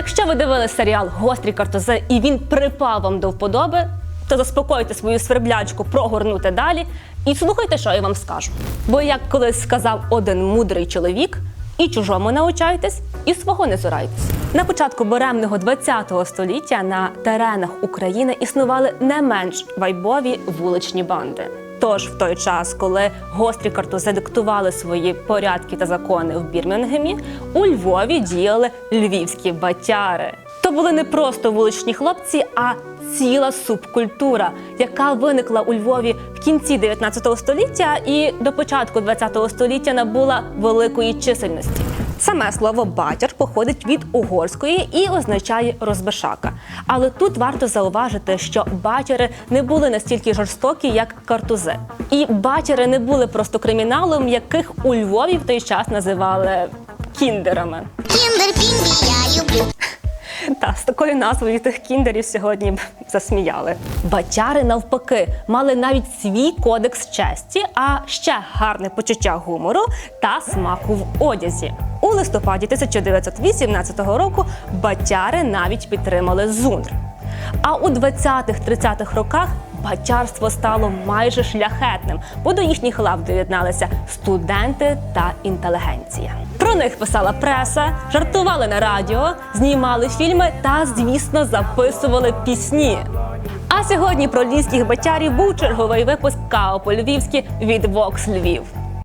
Якщо ви дивились серіал Гострі картози і він припав вам до вподоби, то заспокойте свою сверблячку прогорнути далі і слухайте, що я вам скажу. Бо як колись сказав один мудрий чоловік, і чужому научайтесь, і свого не цурайтесь. На початку буремного ХХ століття на теренах України існували не менш вайбові вуличні банди. Тож в той час, коли гострі картузи диктували свої порядки та закони в Бірмінгемі, у Львові діяли львівські батяри. То були не просто вуличні хлопці, а ціла субкультура, яка виникла у Львові в кінці 19 століття і до початку 20 століття набула великої чисельності. Саме слово батяр походить від угорської і означає розбишака. Але тут варто зауважити, що батяри не були настільки жорстокі, як картузи. І батяри не були просто криміналом, яких у Львові в той час називали кіндерами. Кіндер Пінгі я люблю. Та з такою назвою тих кіндерів сьогодні б засміяли. Батяри навпаки мали навіть свій кодекс честі, а ще гарне почуття гумору та смаку в одязі. У листопаді 1918 року батяри навіть підтримали ЗУНР. А у 20-30-х роках батярство стало майже шляхетним, бо до їхніх лав доєдналися студенти та інтелігенція. Про них писала преса, жартували на радіо, знімали фільми та, звісно, записували пісні. А сьогодні про львівських батярів був черговий випуск Као по-львівськи від Vox Львів.